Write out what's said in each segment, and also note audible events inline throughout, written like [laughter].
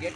Gate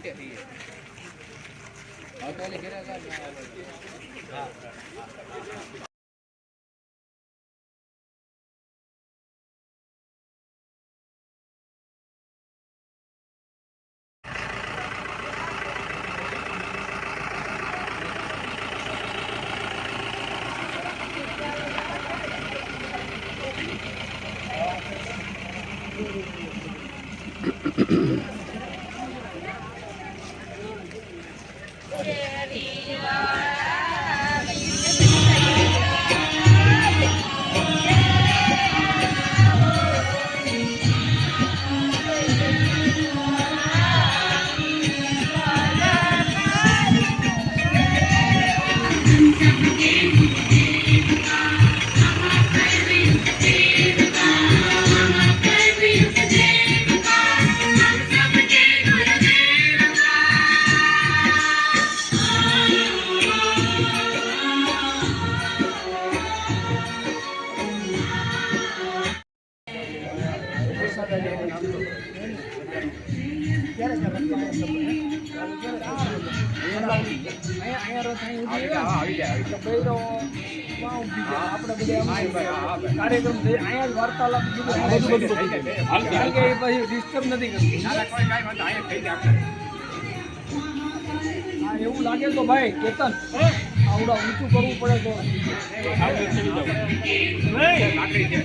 કાર્યક્રમ થઈ અહીંયા જ વાર્તાલાપ બધું કારણ કે એ પછી ડિસ્ટર્બ નથી કરતી. હા એવું લાગે તો ભાઈ કેતન આવડા ઊંચું કરવું પડે તો. લાકડી છે.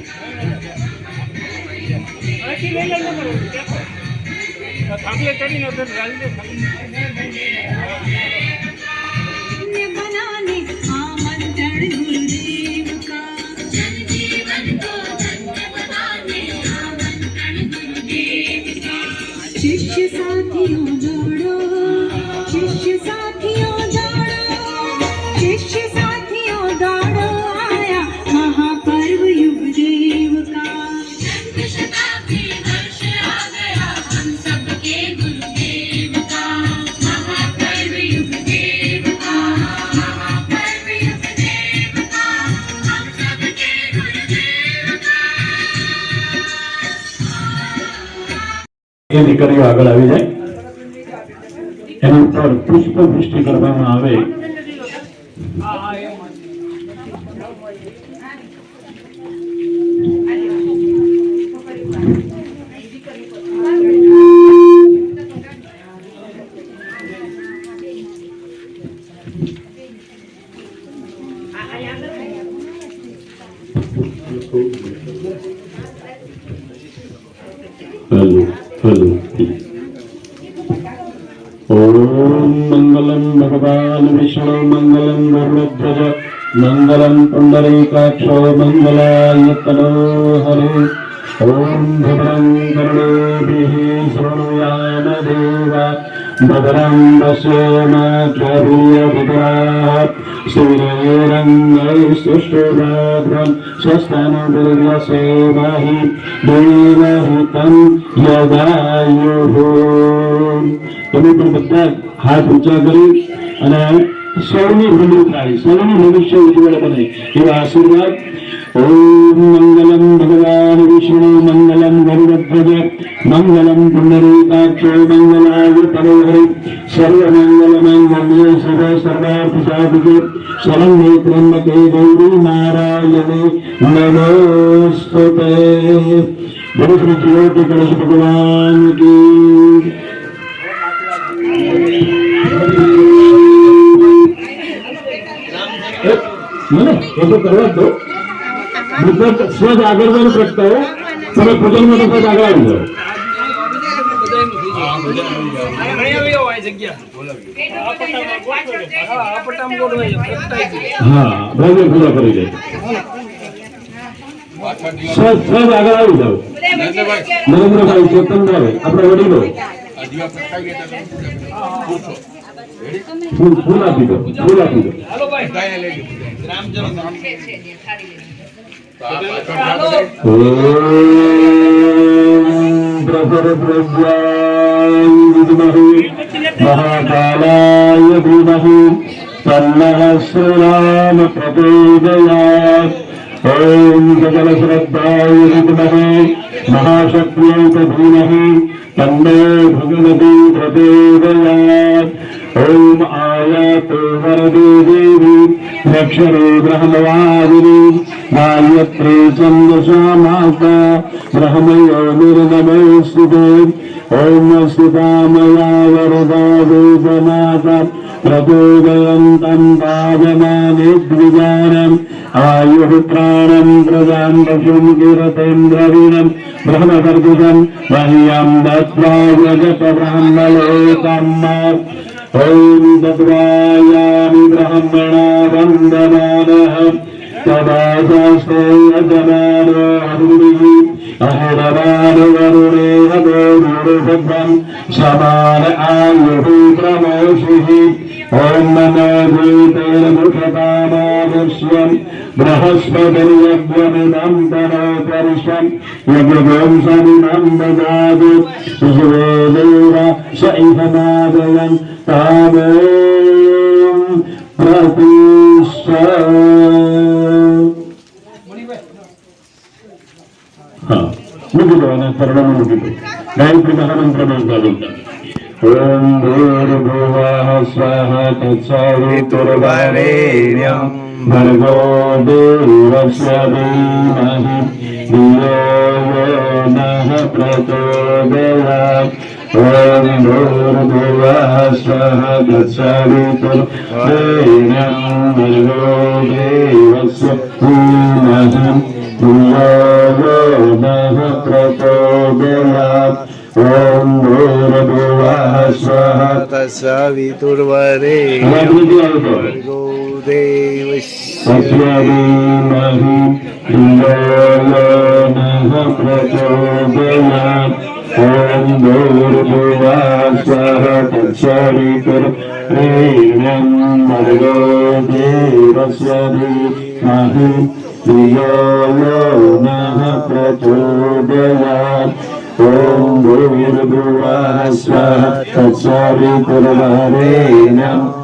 એ દીકરીઓ આગળ આવી જાય એના ઉપર પુષ્પ વૃષ્ટિ કરવામાં આવે. મંગલમ પુંડરીકાક્ષો મંગલાય તનો હરે ઓમ ભદ્રં કર્ણેભિઃ શૃણુયામ દેવા ભદ્રં પશ્યેમાક્ષભીયભદ્રાः सूर्यैरङ्गैस्तुष्टुभद्रं स्वस्तनुर्व्यसेमहि देवहितं यदायुः તમે પણ બધા હાથ ઊંચા કરી અને સૌની ભૂલું થાય સૌનું ભવિષ્ય ઉજ્જવળ બને. એવા આશીર્વાદ. ઓમ મંગલમ ભગવાન વિષ્ણુ, મંગલમ ગરુડધ્વજ, મંગલમ પુંડરીકાક્ષો મંગલાય તનોહરે સર્વમંગલ મંગલ્ય સર્વ સર્વાર્થ સાધિકે શરણ્યે ત્રંબકે ગૌરી નારાયણે નમોસ્તુતે ભગવાન કી મને એ તો કરવા દો. મુદ્દત સ્વજ આગળ જઈને પ્રગટાવો તમે પૂજન માટે આગળ આવી જાઓ. હા જાય. ભવ્ય પૂરા કરી દે. સ્વજ સ્વજ આગળ આવી જાઓ. નરેન્દ્રભાઈ ચેતનભાઈ આપણા વડીલો. ફૂલ ફૂલ આપી દો ફૂલ આપી દો હાલો ભાઈ ગાયા લઈ લો. તો આ પાછળ જાય ॐ प्रसरद्रव्याय विद्महे महाकालाय धीमहि तन्नः श्रीराम प्रचोदयात् ॐ सकलश्रद्धाय विद्महे महाशक्त्यै च धीमहि तन्नो भगवती प्रचोदयात् ॐ आयातु वरदे देवी अक्षरे ब्रह्मवादिनी गायत्री छन्दसा माता ब्रह्मयो निर्नमोऽस्तुते ॐ स्थितामया वरदा वेदमाता प्रचोदयन्तं पावमानेद्विजानम् आयुः प्राणम् प्रजां पशुं कीरतेन्द्रवीणम् ब्रह्मकर्तुकम् मह्यं दत्त्वा जगतब्रह्मलोकम् ॐ तद्वायामि ब्रह्मणा वन्दनानः तदा शास्त्रे यजमानो हरिः अहिरवानो वरुणे हदोरुषभम् समान आयुः प्रमोषिः ॐ नमो भूतेन मुखतामादस्यम् बृहस्पतिर्यज्ञमिदम् तनोपरिशम् यज्ञवंशमिदम् ददातु शिशुवे देव स इह नादयन् தாமேம் பிரபீஷ ಮುಗಿದವನ ಶರಣ ಮುಗಿದು ಗಾಯತ್ರಿ ಮಹಾಮಂತ್ರ ಮಾಡ್ತಾರಂತ ಓಂ ಭೂರ್ ಭುವಃ ಸ್ವಹ ತತ್ಸವಿತುರ್ವರೇಣ್ಯಂ ಭರ್ಗೋ ದೇವಸ್ಯ ಧೀಮಹಿ ಧಿಯೋ ಯೋ ನಃ ಪ್ರಚೋದಯಾತ್ ोर्भुवासहगसवितुं दैनं मनो देवस्य पूनहं पुरोगोदः प्रचोदयात् ॐ भूर्भुवः स्वः तत्सवितुर्वरे देवस्य प्रचोदयात् ஓம் பூர்புவாசரிகர் ீணம் மருகோ தேவசதி மகி பிரியோயோ நக பிரச்சோதயாத் ஓம் பூர்புவாசரிகர் ீணம்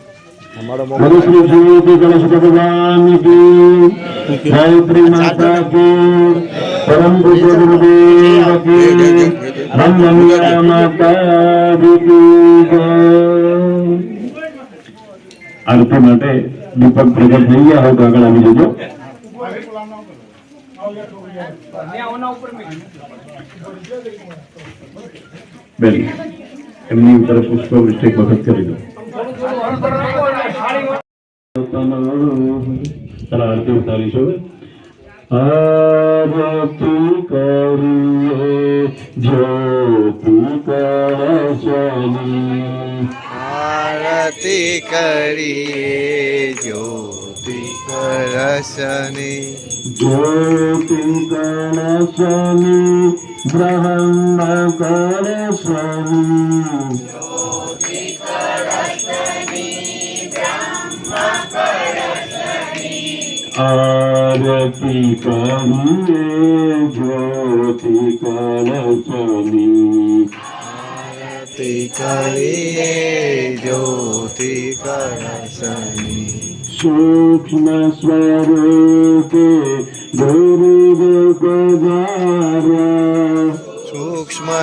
मनुष्य जीवित गणेश भगवान की गायत्री माता की परम पूज्य गुरुदेव की ब्रह्ममीरा माता जी की जय આરતી માટે દીપક પ્રગટ થઈ ગયા હોય તો આગળ આવી જજો ત્યાં ઓના ઉપર મેં બેન એમની તરફ પુષ્પ વૃષ્ટિ એક વખત કરી દો થોડું થોડું હળદર રાખો એટલે થાળી ચાલો આરતી ઉતારીશું આરતી કરીએ જ્યોતિ કળશની આરતી કરીએ જ્યોતિ કળશની આરતી કરીએ જ્યોતિ કળશની આરતી કરીએ જ્યોતિ કળશની સૂક્ષ્મ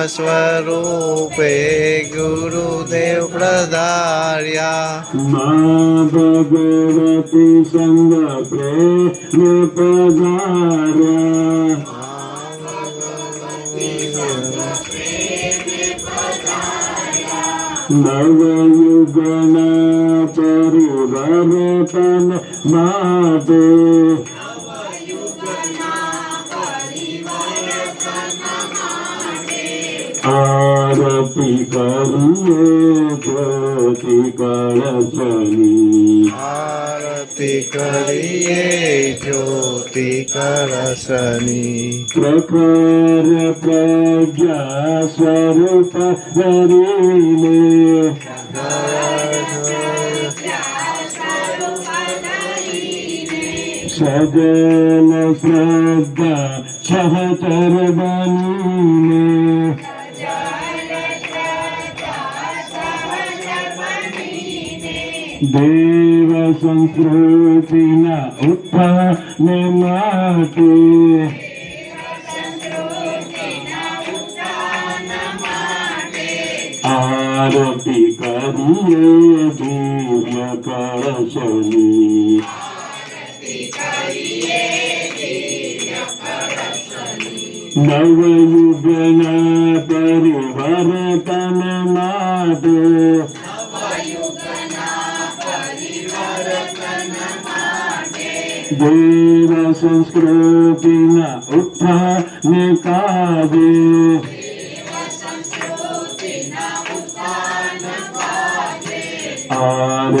સ્વરૂપે ગુરુદેવ પ્રધાર્યા. મા ભગવતી સંગ પ્રેમ પધાર્યા નવયુગના પરિવર્તન માટે Tarasani Prapra Prajaswarupa Dari આરતી કરીએ દિવ્ય કળશની નવયુગના પરિવર્તન માટે દેવ સંસ્કૃતિના ઉત્થાન કાજે આરતી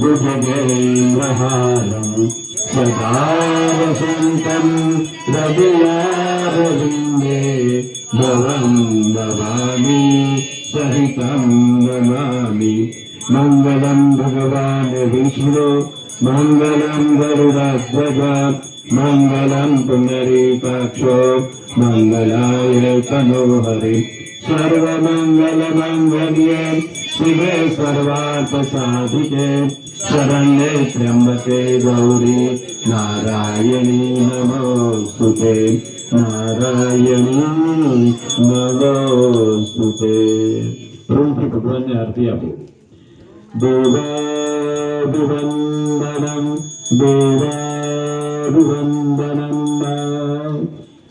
ભુજગેન્દ્રહારમ સદા વસંતમ રવિવારવિંદે ભવં નમામી સહિतं નમામી મંગલમ ભગવાન વિષ્ણુ મંગલમ ગરુડધ્વજ મંગલમ પુનરીકાક્ષો મંગલાય તનોહરિ સર્વમંગલમંગલ્યે શિવે સર્વાર્થ સાધિકે શરણ્યે ત્ર્યંબકે ગૌરી નારાયણી નમોસ્તુતે નારાયણી પ્રેમથી ભગવાનને આરતી આપો દેવાભિવંદનમ દેવાભિવંદનમ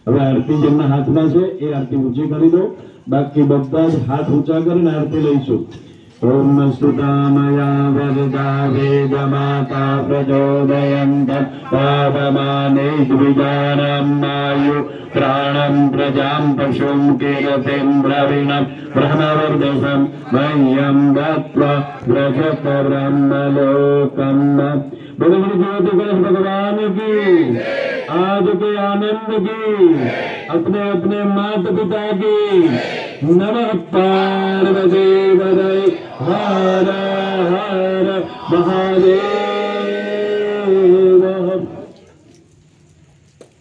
હવે આરતી જેમના હાથમાં છે, એ આરતી ઊંચી કરી દો. બાકી બધા જ હાથ ઊંચા કરીને આરતી લઈશું. ॐ सुतामया वरदा वेदमाता प्रचोदयन्त पापमानेद्विजानम् आयु प्राणम् प्रजाम् पशुम् कीरतिम् द्रविणम् ब्रह्मवर्धसम् मह्यम् दत्त्वा व्रजत ब्रह्मलोकम् भगवत भगवान की आज के आनंद की अपने अपने माता पिता की नमः पार्वती वदय हर हर महादेव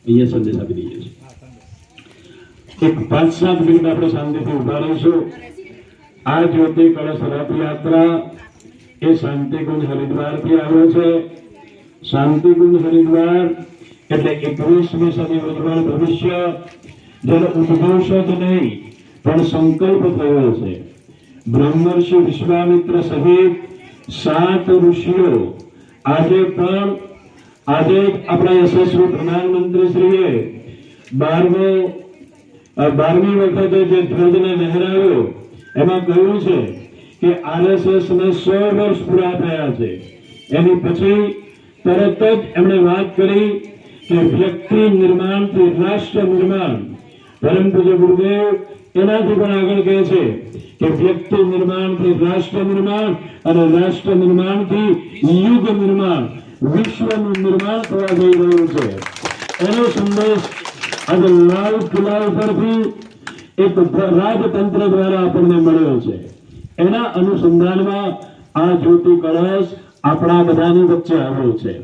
અહીંયા સંદેશ આપી દઈએ છીએ એક પાંચ સાત મિનિટ આપણે શાંતિથી ઉભા રહીશું આ જ્યોતિ કળશ રથયાત્રા એ શાંતિકુંજ હરિદ્વારથી આવ્યો છે શાંતિકુંજ હરિદ્વાર એટલે એકવીસમી સદી ઉજ્જવળ ભવિષ્ય જેનો ઉદ્ઘોષ જ નહીં પણ સંકલ્પ થયો છે. બ્રહ્મર્ષિ વિશ્વામિત્ર સહિત સાત ઋષિઓ આજે પણ, આજે આપણા યશસ્વી પ્રધાનમંત્રી શ્રીએ બારમો બારમી વખતે જે ધ્વજને લહેરાવ્યો એમાં કહ્યું છે કે આરએસએસ ને સો વર્ષ પૂરા થયા છે. એની પછી તરત જ એમણે વાત કરી કે વ્યક્તિ નિર્માણથી રાષ્ટ્ર નિર્માણ. પરમ પૂજ્ય ગુરુદેવ એનાથી પણ આગળ કહે છે કે વ્યક્તિ નિર્માણથી રાષ્ટ્ર નિર્માણ અને રાષ્ટ્ર નિર્માણથી યુગ નિર્માણ, વિશ્વનું નિર્માણ થવા જઈ રહ્યું છે. એનો સંદેશ આજે લાલ કિલ્લા ઉપરથી એક રાજતંત્ર દ્વારા આપણને મળ્યો છે. એના અનુસંધાનમાં આ જ્યોતિ કળશ આપણા બધાની વચ્ચે આવ્યો છે.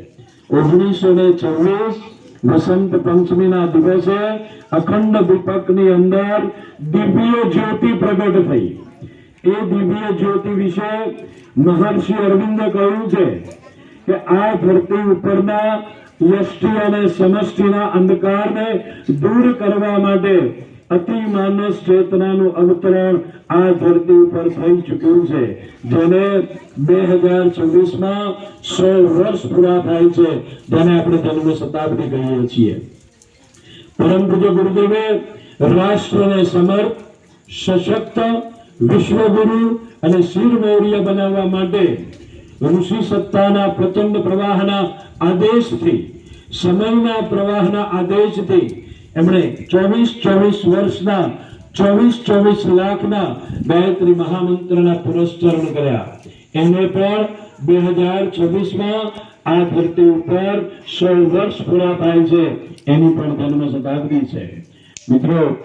ઓગણીસો ને છવ્વીસ વસંત પંચમીના દિવસે અખંડ દીપકની અંદર દિવ્ય જ્યોતિ પ્રગટ થઈ. એ દિવ્ય જ્યોતિ વિશે મહર્ષિ અરવિંદે કહ્યું છે કે આ ધરતી ઉપરના યષ્ટિ અને સમષ્ટિના અંધકારને દૂર કરવા માટે અતિ માનસ ચેતનાનું અવતરણ આ ધરતી ઉપર થઈ ચૂક્યું છે, જેને બે હજાર છવ્વીસમાં સો વર્ષ પૂરા થાય છે, જેને આપણે જન્મ શતાબ્દી કહીએ છીએ. પરમ પૂજ્ય ગુરુદેવે રાષ્ટ્રને સમર્થ સશક્ત, વિશ્વગુરુ અને શિરમૌર્ય બનાવવા માટે ઋષિ સત્તાના પ્રચંડ પ્રવાહના આદેશથી, સમયના પ્રવાહના આદેશથી એમણે ચોવીસ ચોવીસ વર્ષના, ચોવીસ ચોવીસ લાખના ગાયત્રી મહામંત્રના પુરસ્કરણ કર્યા. એને પણ બે હજાર છવ્વીસમાં આ ધરતી ઉપર સો વર્ષ પૂરા થાય છે. એની પણ જન્મ શતાબ્દી છે. મિત્રો,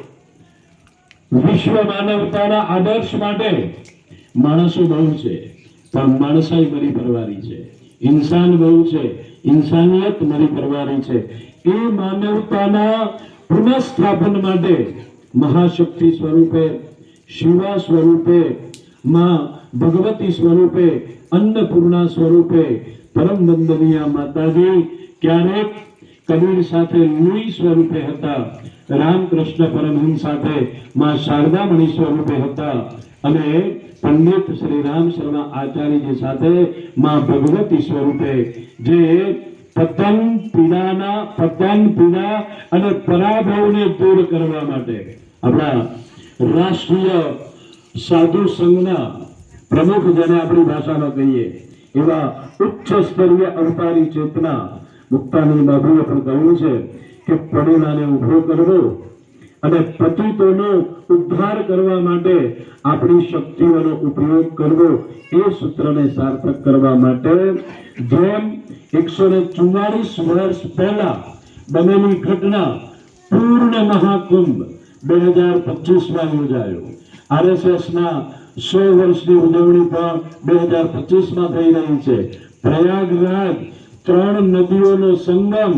વિશ્વ માનવતાના આદર્શ માટે માણસો બહુ છે, પણ માણસાઈ મરી પરવારી છે. ઇન્સાન બહુ છે, ઇન્સાનિયત મરી પરવારી છે. એ માનવતાના પુનઃસ્થાપન માટે મહાશક્તિ સ્વરૂપે, શિવા સ્વરૂપે, માં ભગવતી સ્વરૂપે, અન્નપૂર્ણા સ્વરૂપે, પરમ વંદનીય માતાજી, ક્યારેક કબીર સાથે લુઈ સ્વરૂપે હતા, રામકૃષ્ણ પરમહંસ સાથે માં શારદામણી સ્વરૂપે હતા, અને પંડિત શ્રી રામ શર્મા આચાર્યજી સાથે માં ભગવતી સ્વરૂપે, જે પતન પીડાના પતન પીડા અને પરાભવને દૂર કરવા માટે. આપણા રાષ્ટ્રીય સાધુ સંઘના પ્રમુખ જેને આપણી ભાષામાં કહીએ, એવા ઉચ્ચ સ્તરીય અવતારી ચેતના મુક્તાની બાબુએ પણ કહ્યું છે કે પડેલાને ઊભો કરવો અને પતિતોનો ઉદ્ધાર કરવા માટે આપણી શક્તિઓનો ઉપયોગ કરવો એ સૂત્રને સાર્થક કરવા માટે જેમ એકસો ને ચુમ્માળીસ વર્ષ પહેલા બનેલી ઘટના પૂર્ણ મહાકુંભ બે હજાર પચીસમાં યોજાયો. આરએસએસ ના સો વર્ષની ઉજવણી પણ બે હજાર પચીસમાં થઈ રહી છે. પ્રયાગરાજ ત્રણ નદીઓનો સંગમ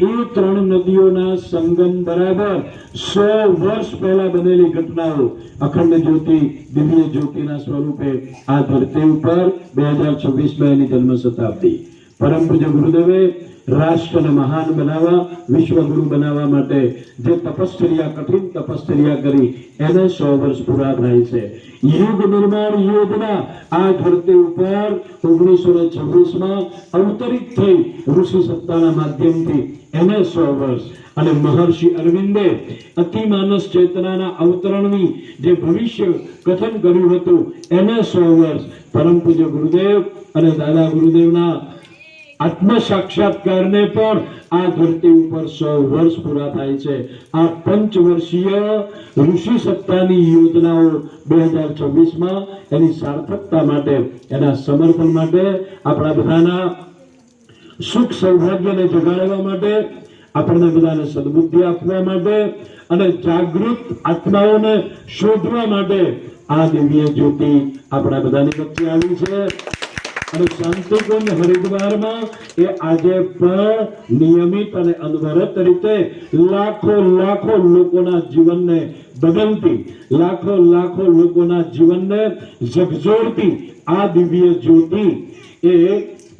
એ ત્રણ નદીઓના સંગમ બરાબર સો વર્ષ પહેલા બનેલી ઘટનાઓ અખંડ જ્યોતિ, દિવ્ય જ્યોતિના સ્વરૂપે આ ધરતી ઉપર બે હજાર છવ્વીસમાં એની જન્મ શતાબ્દી પરમ પૂજ્ય ગુરુદેવે, રાષ્ટ્રને મહાન બનાવવા, વિશ્વગુરુ બનાવવા માટે જે તપશ્ચર્યા, કઠિન તપશ્ચર્યા કરી, એને સો વર્ષ પૂરા થાય છે. યુગ નિર્માણ યોજના આ ધરતી ઉપર ઓગણીસો ને છવ્વીસમાં અવતરિત થઈ ઋષિ સત્તાના માધ્યમથી એને સો વર્ષ અને મહર્ષિ અરવિંદે અતિમાનસ ચેતનાના અવતરણની જે ભવિષ્ય કથન કર્યું હતું, એને સો વર્ષ પરમ પૂજ્ય ગુરુદેવ અને દાદા ગુરુદેવના આત્મ સાક્ષાત્કારને પણ આ ધરતી ઉપર સો વર્ષ પૂરા થાય છે. આ પંચવર્ષીય ઋષિ સત્તાની યોજનાઓ બે હજાર છવ્વીસમાં એની સાર્થકતા માટે, એના સમર્પણ માટે આપણા બધાના સુખ સૌભાગ્યને જગાડવા માટે, આપણને બધાને સદબુદ્ધિ આપવા માટે અને જાગૃત આત્માઓને શોધવા માટે આ દિવ્ય જ્યોતિ આપણા બધાની વચ્ચે આવી છે. અને શાંતિકુંજ હરિદ્વારમાં એ આજે પણ નિયમિત અને અનવરત રીતે લાખો લાખો લોકોના જીવનને બદલતી, લાખો લાખો લોકોના જીવનને ઝકઝોરતી આ દિવ્ય જ્યોતિ એ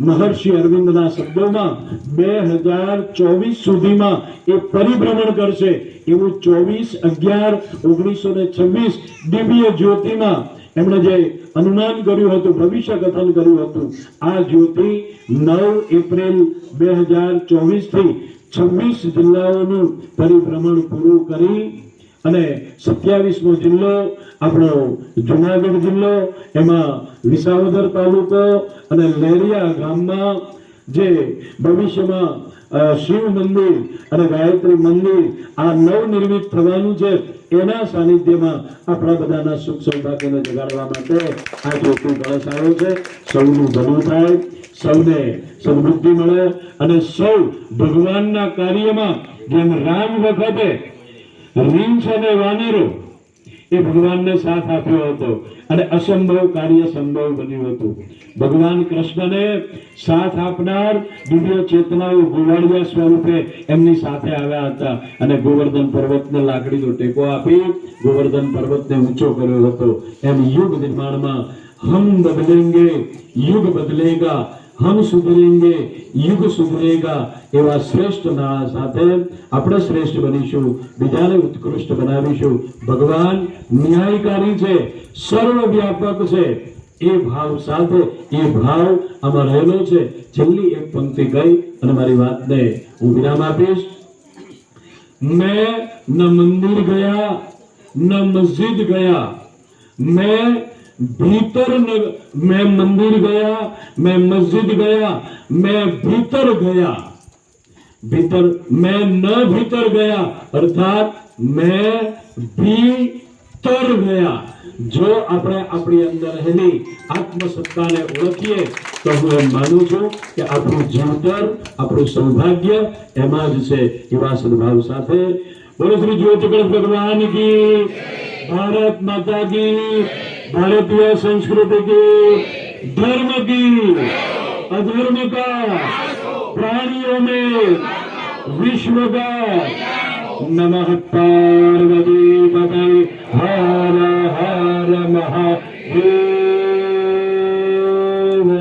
મહર્ષિ અરવિંદના શબ્દોમાં બે હજાર ચોવીસ સુધીમાં એ પરિભ્રમણ કરશે. એવું ચોવીસ અગિયાર ઓગણીસો ને છવ્વીસ દિવ્ય જ્યોતિમાં એમણે જે અનુમાન કર્યું હતું, ભવિષ્ય કથન કર્યું હતું, આ જ્યોતિ નવ એપ્રિલ બે હજાર ચોવીસથી છવ્વીસ જિલ્લાઓનું પરિભ્રમણ પૂરું કરી અને સત્યાવીસમો જિલ્લો, આપણો જુનાગઢ જિલ્લો, એમાં વિસાવદર તાલુકો અને લેરિયા ગામમાં જે ભવિષ્યમાં શિવ મંદિર અને ગાયત્રી મંદિર આ નવનિર્મિત થવાનું છે, એના સાનિધ્યમાં આપણા બધાના સુખ સૌભાગ્યને જગાડવા માટે આ જ્યોતિ કળશ આવ્યો છે. સૌનું ભલું થાય, સૌને સદબુદ્ધિ મળે અને સૌ ભગવાનના કાર્યમાં જેમ રામ વખતે રીંછ અને વાનરો એ ભગવાનને સાથ આપ્યો હતો. અને અસંભવ કાર્ય સંભવ બન્યું હતું. ભગવાન કૃષ્ણને સાથ આપનાર દિવ્ય ચેતનાઓ ગોવાળિયા સ્વરૂપે એમની સાથે આવ્યા હતા. અને ગોવર્ધન પર્વતને લાકડીનો ટેકો આપી ગોવર્ધન પર્વતને ઊંચો કર્યો હતો. એમ યુગ નિર્માણમાં હમ બદલેંગે, યુગ બદલેગા હમ સુધરેંગે યુગ સુધરેગા એવા શ્રેષ્ઠ નાળા સાથે આપણે શ્રેષ્ઠ બનીશું બીજાને ઉત્કૃષ્ટ બનાવીશું ભગવાન ન્યાયકારી છે સર્વવ્યાપક છે એ ભાવ સાથે એ ભાવ આમાં રહેલો છે છેલ્લી એક પંક્તિ ગઈ અને મારી વાતને હું વિરામ આપીશ મેં ન મંદિર ગયા ન મસ્જિદ ગયા મેં भीतर न मैं मंदिर गया मैं मस्जिद गया मैं भीतर गया भीतर मैं न भीतर गया अर्थात मैं ભીતર ગયા જો આપણે આપણી અંદર રહેલી આત્મસત્તાને ઓળખીએ તો હું એમ માનું છું કે આપણું જીવતર આપણું સૌભાગ્ય એમાં જ છે એવા સદભાવ સાથે બોલો શ્રી જ્યોતિકળ ભગવાન કી ભારત માતા કી भारतीय संस्कृति की धर्म की अधर्म का प्राणियों में विश्व का नमः पार्वती पते हर हर महादेव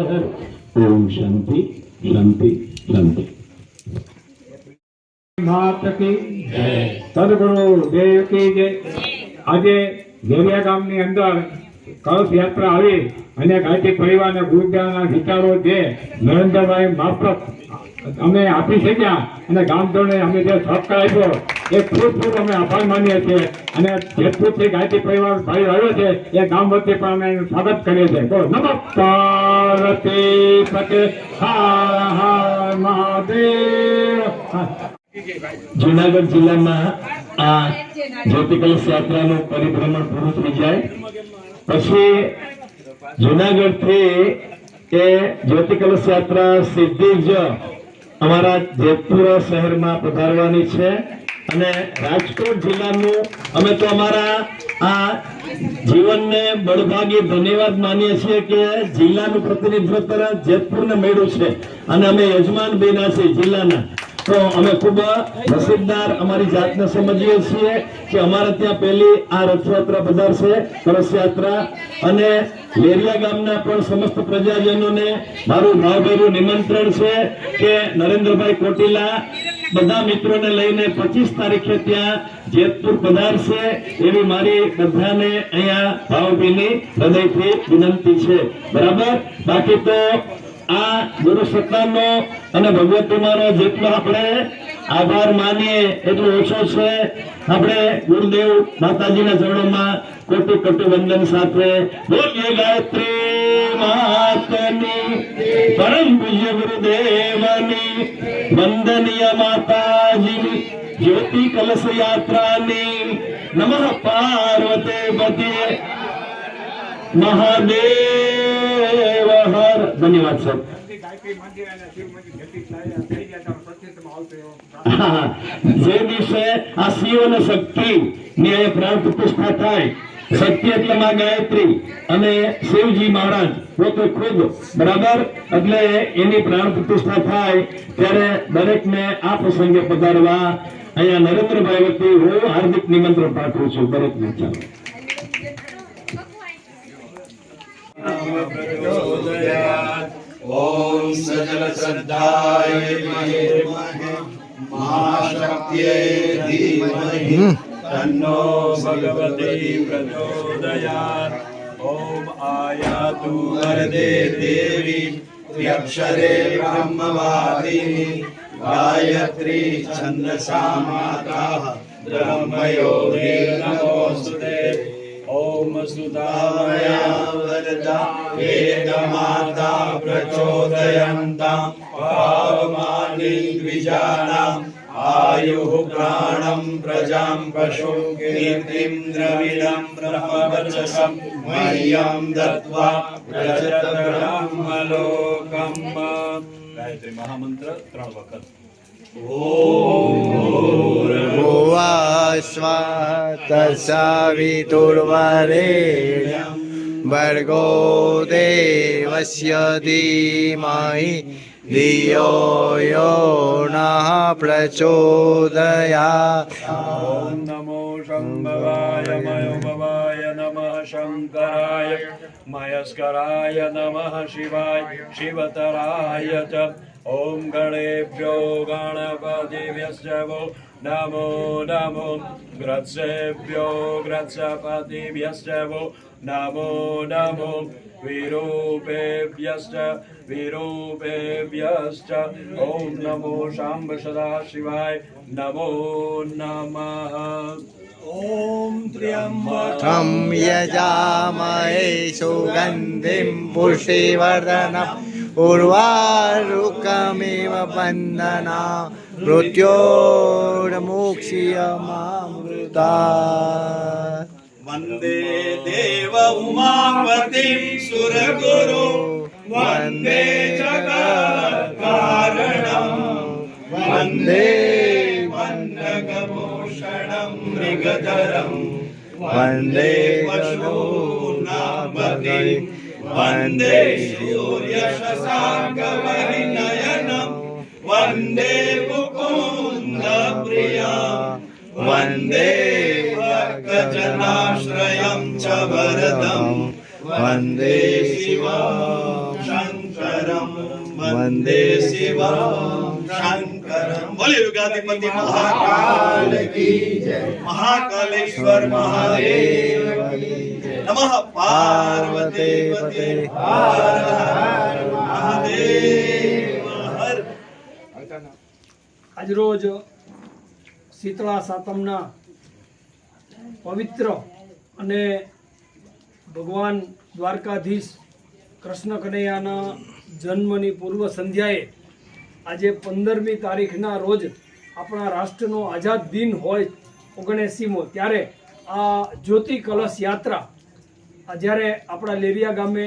हर ओम शांति शांति शांति માત કી સદગુરુ દેવ કી જય આજે ગેરિયા ગામની અંદર કળશ યાત્રા આવી અને ગાયત્રી પરિવારના ગુરુદ્વારાના વિચારો જે નરેન્દ્રભાઈ માફક અમે આપી શક્યા અને ગામજનોને અમે જે સહકાર આપ્યો, એ ખૂબ અમે આભાર માનીએ છીએ. અને જેટલું જે ગાંધી પરિવાર ભાઈ આવ્યો છે, એ ગામ વચ્ચે પણ અમે સ્વાગત કરીએ છીએ. બોલો, નમઃ. પતે. મહાદેવ. જુનાગઢ જિલ્લામાં આ જ્યોતિ કલશ યાત્રાનું પરિભ્રમણ પૂરું થઈ જાય. પછી જુનાગઢથી એ જ્યોતિ કલશ યાત્રા સીધી જ અમારા જેતપુર શહેરમાં પધારવાની છે અને રાજકોટ જિલ્લાનું અમે તો અમારા આ જીવનને બળભાગી ધન્યવાદ માનીએ છીએ કે જિલ્લાનું પ્રતિનિધિત્વ જેતપુરને મળ્યું છે અને અમે યજમાન બેના છીએ જિલ્લાના. તો અમે ખૂબ નસીબદાર અમારી જાતને સમજીએ છીએ કે અમારે ત્યાં પહેલી આ રથયાત્રા બજાર છે યાત્રા. અને લેરિયા ગામના પણ સમસ્ત પ્રજાજનોને મારું ભાવભર્યું નિમંત્રણ છે કે નરેન્દ્રભાઈ કોટીલા બધા મિત્રોને લઈને પચીસ તારીખે ત્યાં જેતપુર પધારશે એવી મારી બધાને અહીંયા ભાવભીની હૃદયથી વિનંતી છે. બરાબર? બાકી તો આ ગુરુ સત્તાનો અને ભગવતીમાનો જેટલો આપણે આભાર માનીએ, એટલો ઓછો છે. આપણે ગુરુદેવ માતાજીના ચરણોમાં કોટી કોટી વંદન સાથે પરમ પૂજ્ય ગુરુદેવની, વંદનીય માતાજીની, જ્યોતિ કલશ યાત્રાની, નમઃ પાર્વતે પતે મહાદેવ, હર. ધન્યવાદ, સર. [laughs] ની શિવજી મહારાજ પોતે ખુદ બરાબર? એટલે એની પ્રાણ પ્રતિષ્ઠા થાય ત્યારે દરેકને આ પ્રસંગે પધારવા અહીંયા નરેન્દ્રભાઈ વતી હું હાર્દિક નિમંત્રણ પાઠવું છું દરેકને. ચાલો. ॐ सजल श्रद्धाय विद्महे महाशक्त्यै धीमहि तन्नो भगवती प्रचोदयात् ॐ आयातु वरदे देवी त्र्यक्षरे ब्रह्मवादिनी गायत्री छन्दसा माता ब्रह्मयोगिर्नमोऽस्तुते ॐ सुधामया वरदा वेदमाता प्रचोदयन्तां पावमानि द्विजानाम् आयुः प्राणं प्रजां पशुं कीर्तिं द्रविणं ब्रह्मवर्चसं मह्यं दत्त्वा व्रजतब्रह्मलोकम् ગાયત્રી મહામંત્ર ત્રણ વખત स्वातसावितुर्वरेण्यं वर्गो देवस्य धीमहि धियो यो नः प्रचोदया ॐ नमो शम्भवाय मयोभवाय नमः शङ्कराय मयस्कराय नमः शिवाय शिवतराय च ॐ गणेभ्यो गणपतिभ्यश्चो नमो नमो ग्रत्सेभ्यो ग्रजपदिभ्यश्च वो नमो नमो विरूपेभ्यश्च विरूपेभ्यश्च ॐ नमो शाम्ब सदाशिवाय नमो नमः ॐ त्र्यम्बकं यजामहे सुगन्धिं पुषिवर्धनम् उर्वारुकमिव वन्दना मृत्योर् मामृता। वन्दे देव उमापतिं सुरगुरु वन्दे गृण वन्दे वन्दकभूषणं मृगधरं वन्दे श्रो ने મુકુન્દ પ્રિયા વંદે ભક્તજનાશ્રયમ ચ વરદમ વંદે શિવમ શંકરમ વંદે શિવમ શંકરમ બોલે યુગાધિપતિ મહાકાલ કી જય મહાકાલેશ્વર મહાદેવ નમઃ પાર્વતી પતે હર. હર મહાદેવ હર આજરોજ શીતળા સાતમના પવિત્ર અને ભગવાન દ્વારકાધીશ કૃષ્ણ કનૈયાના જન્મની પૂર્વ સંધ્યાએ આજે પંદરમી તારીખના રોજ આપણા રાષ્ટ્રનો આઝાદ દિન હોય ઓગણએંસીમો ત્યારે આ જ્યોતિ કલશ યાત્રા જ્યારે આપણા લેરિયા ગામે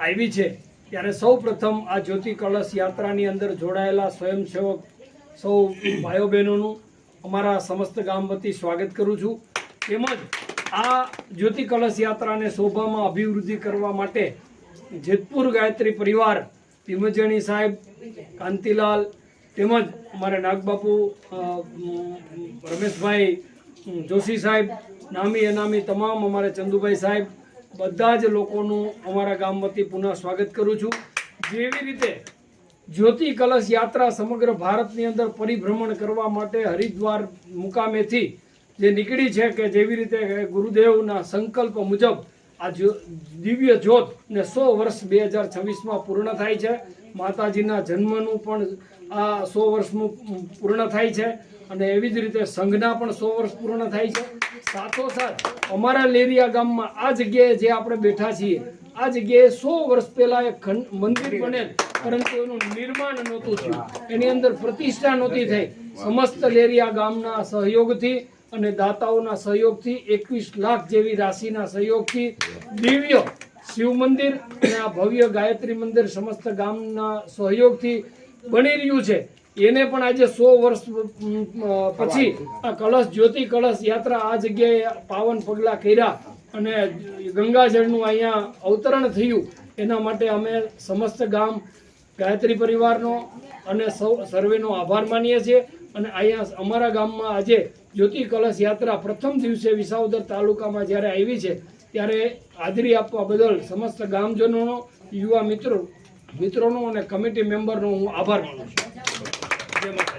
આવી છે, ત્યારે સૌ પ્રથમ આ જ્યોતિ કળશ યાત્રાની અંદર જોડાયેલા સ્વયંસેવક સૌ ભાઈઓ બહેનોનું અમારા સમસ્ત ગામ વતી સ્વાગત કરું છું. તેમજ આ જ્યોતિ કળશ યાત્રાને શોભામાં અભિવૃદ્ધિ કરવા માટે જેતપુર ગાયત્રી પરિવાર, ભીમજણી સાહેબ, કાંતિલાલ, તેમજ અમારા નાગબાપુ રમેશભાઈ જોશી સાહેબ નામી અનામી તમામ અમારે ચંદુભાઈ સાહેબ બધા જ લોકોનું અમારા ગામ વતી પુનઃ સ્વાગત કરું છું. જેવી રીતે જ્યોતિ કલશ યાત્રા સમગ્ર ભારતની અંદર પરિભ્રમણ કરવા માટે હરિદ્વાર મુકામેથી જે નીકળી છે કે જેવી રીતે ગુરુદેવના સંકલ્પ મુજબ આ દિવ્ય જ્યોત ને સો વર્ષ બે હજાર છવ્વીસમાં પૂર્ણ થાય છે. માતાજીના જન્મનું પણ આ સો વર્ષનું પૂર્ણ થાય છે અને એવી જ રીતે સંઘના પણ સો વર્ષ પૂર્ણ થાય છે. સાથોસાથ અમારા લેરિયા ગામમાં આ જગ્યાએ જે આપણે બેઠા છીએ, આ જગ્યાએ સો વર્ષ પહેલા એક મંદિર બનેલ, પરંતુ એનું નિર્માણ નહોતું થયું. એની અંદર પ્રતિષ્ઠા નહોતી થઈ. સમસ્ત લેરિયા ગામના સહયોગથી અને દાતાઓના સહયોગથી એકવીસ લાખ જેવી રાશિના સહયોગથી દિવ્ય શિવ મંદિર અને આ ભવ્ય ગાયત્રી મંદિર સમસ્ત ગામના સહયોગથી બની રહ્યું છે. એને પણ આજે સો વર્ષ પછી આ કળશ જ્યોતિ કળશ યાત્રા આ જગ્યાએ પાવન પગલાં કર્યા અને ગંગાજળનું અહીંયા અવતરણ થયું. એના માટે અમે સમસ્ત ગામ, ગાયત્રી પરિવારનો અને સૌ, સર્વેનો આભાર માનીએ છીએ. અને અહીંયા અમારા ગામમાં આજે જ્યોતિ કલશ યાત્રા પ્રથમ દિવસે વિસાવદર તાલુકામાં જ્યારે આવી છે, ત્યારે હાજરી આપવા બદલ સમસ્ત ગામજનોનો, યુવા મિત્રો મિત્રોનો અને કમિટી મેમ્બરનો હું આભાર માનું છું.